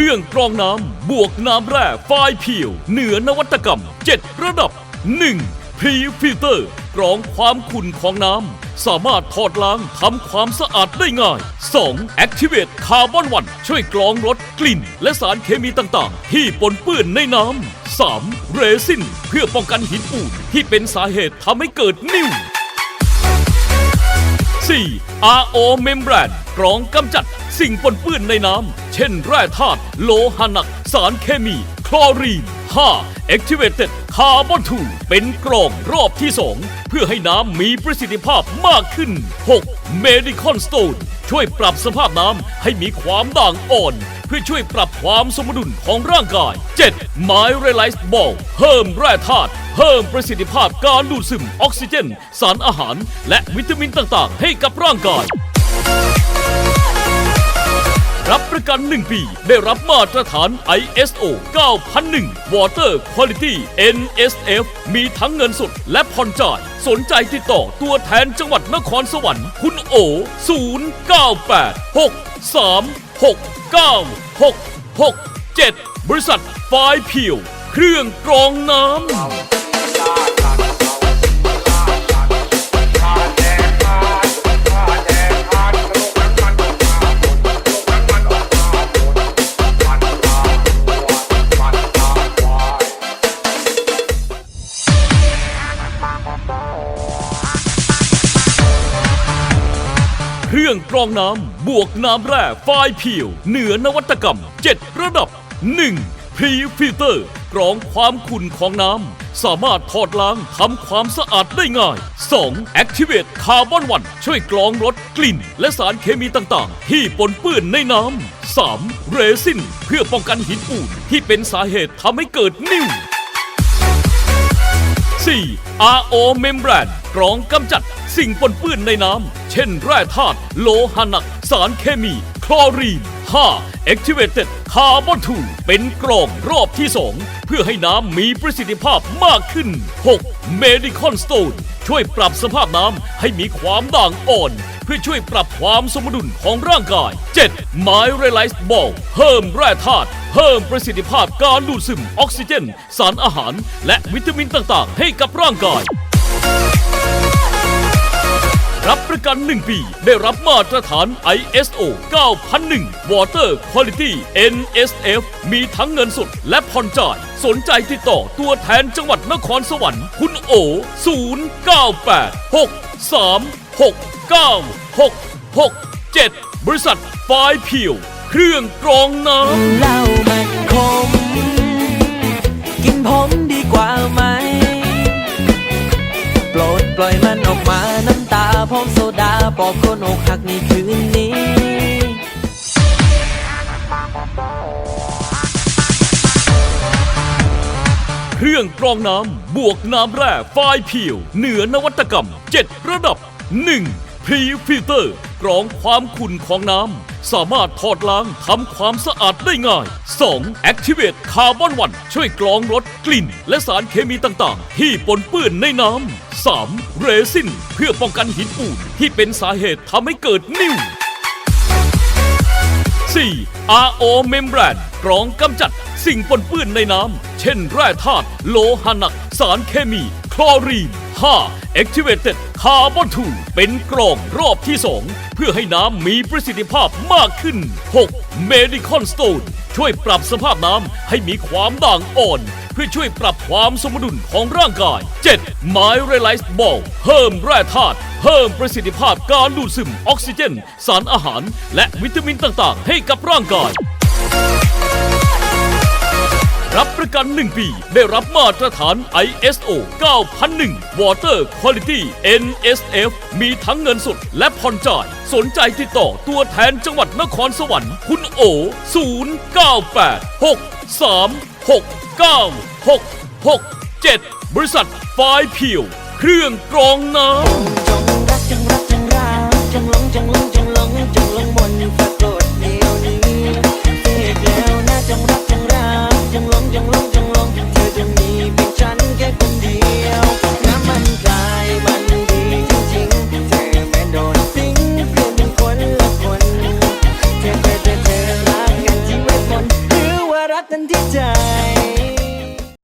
รื่องกรองน้ำบวกน้ำแร่ไฟล์เพียว เหนือนวัตกรรม 7 ระดับ 1. พรีฟิลเตอร์กรองความขุ่นของน้ำ สามารถถอดล้างทำความสะอาดได้ง่าย 2. Activate Carbon 1ช่วยกรองรสกลิ่น และสารเคมีต่างๆ ที่ปนเปื้อนในน้ำ 3. เรซินเพื่อป้องกันหินปูนที่เป็นสาเหตุทำให้เกิดนิ่ว 4. RO Membrane กรองกำจัด สิ่งปนเปื้อนในน้ำ เช่นแร่ธาตุโลหะหนัก สารเคมี คลอรีน 5. Activated Carbon 2 เป็นกรองรอบที่ 2 เพื่อให้น้ำมีประสิทธิภาพมากขึ้น 6. Medicon Stone ช่วยปรับสภาพน้ำให้มีความด่างอ่อน เพื่อช่วยปรับความสมดุลของร่างกาย 7. My Realize Ball เพิ่มแร่ธาตุเพิ่มประสิทธิภาพการดูดซึมออกซิเจน สารอาหาร และวิตามินต่างๆ ให้กับร่างกาย รับประกัน 1 ปี ได้รับมาตรฐาน ISO 9001 Water Quality NSF มีทั้งเงินสดและผ่อนจ่าย สนใจติดต่อตัวแทนจังหวัดนครสวรรค์ คุณโอ 098 636 9667 บริษัทไฟเพียว เครื่องกรองน้ำ เครื่องกรองน้ำ บวกน้ำแร่ไฟล์เพียว เหนือนวัตกรรม 7 ระดับ 1. พรีฟิลเตอร์ กรองความขุ่นของน้ำ สามารถถอดล้างทำความสะอาดได้ง่าย 2. Activate Carbon 1ช่วยกรองรสกลิ่น และสารเคมีต่างๆ ที่ปนเปื้อนในน้ำ 3. เรซินเพื่อป้องกันหินปูนที่เป็นสาเหตุทำให้เกิดนิ่ว 4. RO Membrane กรองกำจัดสิ่งปนเปื้อนในน้ำ เช่นแร่ธาตุโลหะหนัก สารเคมี คลอรีน 5. Activated Carbon 2 เป็นกรองรอบที่ 2 เพื่อให้น้ำมีประสิทธิภาพมากขึ้น 6. Medicon Stone ช่วยปรับสภาพน้ำให้มีความด่างอ่อน เพื่อช่วยปรับความสมดุลของร่างกาย 7. My Realize Ball เพิ่มแร่ธาตุเพิ่มประสิทธิภาพการดูดซึมออกซิเจน สารอาหาร และวิตามินต่างๆ ให้กับร่างกาย ประกัน 1 ปี ได้รับมาตรฐาน ISO 9001 Water Quality NSF มีทั้งเงินสดและผ่อนจ่าย สนใจติดต่อตัวแทนจังหวัดนครสวรรค์ คุณโอ 098 636 9667 บริษัทไฟล์เพียว เครื่องกรองน้ำเหล้ามันคมกินผมดีกว่าไหม โปรดปล่อยมันออกมาน้ำตา พร้อมโซดาบอกคนอกหักในคืนนี้เครื่องกรองน้ำบวกน้ำแร่ไฟล์เพียว เหนือนวัตกรรม 7 ระดับ 1. พรีฟิลเตอร์กรองความขุ่นของน้ำ สามารถถอดล้างทำความสะอาดได้ง่าย 2. Activate Carbon 1ช่วยกรองรสกลิ่น และสารเคมีต่างๆ ที่ปนเปื้อนในน้ำ 3. เรซินเพื่อป้องกันหินปูนที่เป็นสาเหตุทำให้เกิดนิ่ว 4. RO Membrane กรองกำจัดสิ่งปนเปื้อนในน้ำ เช่นแร่ธาตุโลหะหนัก สารเคมี คลอรีน 5. Activated Carbon 2เป็นกรองรอบที่ 2 เพื่อให้น้ำมีประสิทธิภาพมากขึ้น 6. Medicon Stone ช่วยปรับสภาพน้ำให้มีความด่างอ่อน เพื่อช่วยปรับความสมดุลของร่างกาย 7. My Realize Ball เพิ่มแร่ธาตุเพิ่มประสิทธิภาพการดูดซึมออกซิเจน สารอาหาร และวิตามินต่างๆ ให้กับร่างกาย ประกัน 1 ปี ได้รับมาตรฐาน ISO 9001 Water Quality NSF มีทั้งเงินสดและผ่อนจ่าย สนใจติดต่อตัวแทนจังหวัดนครสวรรค์คุณโอ 098 636 9667 บริษัทไฟเพียว เครื่องกรองน้ำ